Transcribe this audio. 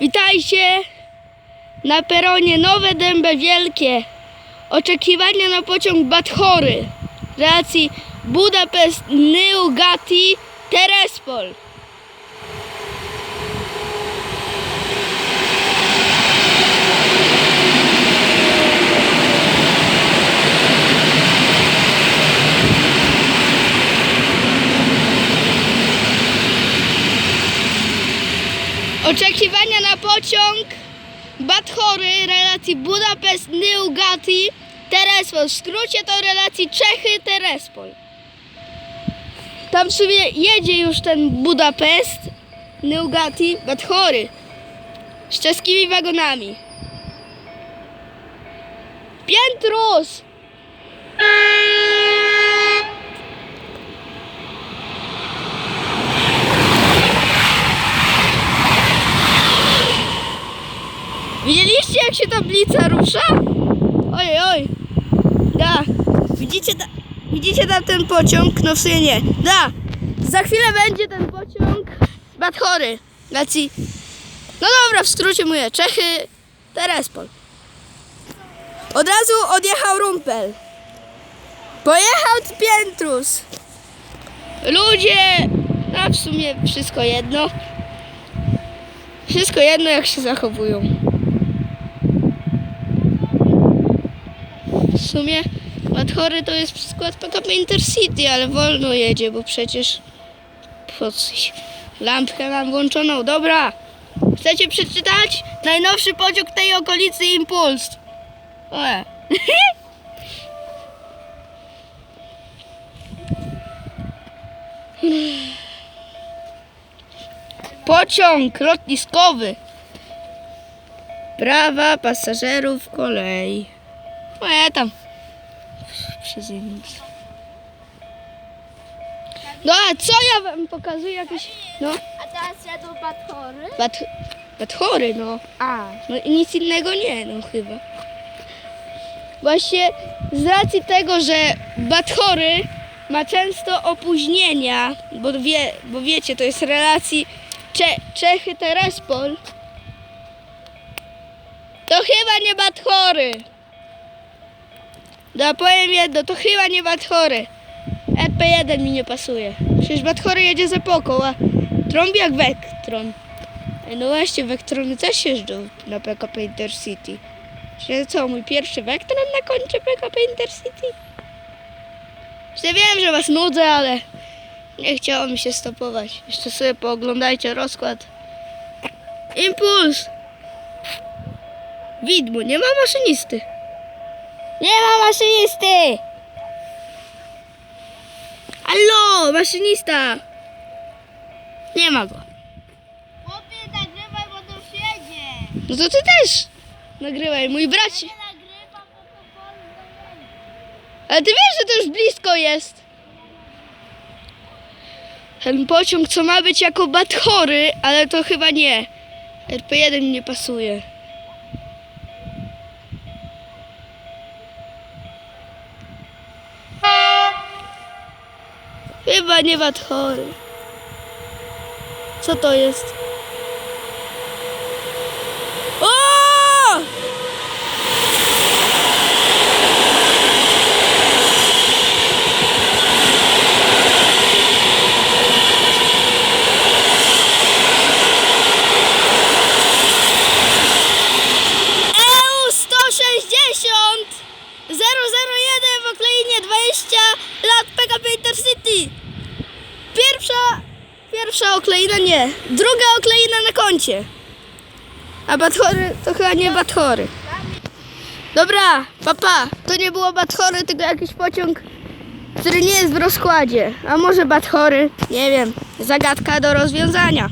Witajcie na peronie Nowe Dębe Wielkie. Oczekiwania na pociąg Bathory. Relacji Budapest, Neugati, Terespol. Oczekiwania pociąg Bathory relacji Budapest, Neugati, Terespol. W skrócie to relacji Czechy, Terespol. Tam sobie jedzie już ten Budapest, Neugati, Bathory z czeskimi wagonami. Piętrus! Widzieliście jak się tablica rusza? Oj, oj. Da. Widzicie, ta, widzicie tam ten pociąg? No w sumie nie. Da. Za chwilę będzie ten pociąg z. Racji. No dobra, w skrócie mówię. Czechy, Terespol. Od razu odjechał Rumpel. Pojechał Piętrus. Ludzie, no w sumie wszystko jedno. Wszystko jedno jak się zachowują. Sumie Madhory to jest skład PKP Intercity, ale wolno jedzie, bo przecież po coś. Lampkę mam włączoną. Dobra. Chcecie przeczytać? Najnowszy pociąg tej okolicy Impuls. Pociąg lotniskowy. Prawa pasażerów kolei. O, ja tam. Przez. No a co ja wam pokazuję jakieś. No, A teraz jadą Bathory? bat, bathory, no. A. No i nic innego nie, no chyba. Właśnie z racji tego, że Bathory ma często opóźnienia, bo, wie, bo wiecie, to jest relacji Cze Czechy Terespol, to chyba nie Bathory. No powiem jedno, to chyba nie Bathory. EP1 mi nie pasuje. Przecież Bathory jedzie z epoką, a trąbi jak Vectron. Ej, No właśnie, Vectrony też jeżdżą na PKP Intercity. Czy co, mój pierwszy Vectron na koncie PKP Intercity? Ja wiem, że was nudzę, ale nie chciało mi się stopować. Jeszcze sobie pooglądajcie rozkład. Impuls! Widmo, nie ma maszynisty. Nie ma maszynisty! Allo, maszynista! Nie ma go. Chłopie, nagrywaj, bo to jedzie. No to ty też nagrywaj, mój braci. Nie nagrywam, bo to Ale ty wiesz, że to już blisko jest. Ten pociąg, co ma być jako Bathory, ale to chyba nie. RP1 mi nie pasuje. Chyba nie Bathory. Co to jest? O! EU 160 001 w okleinie 20 lat PKP Intercity. Pierwsza, pierwsza okleina nie, druga okleina na koncie. A Bathory to chyba nie Bathory. Dobra, papa, to nie było Bathory, tylko jakiś pociąg, który nie jest w rozkładzie. A może Bathory, nie wiem, zagadka do rozwiązania.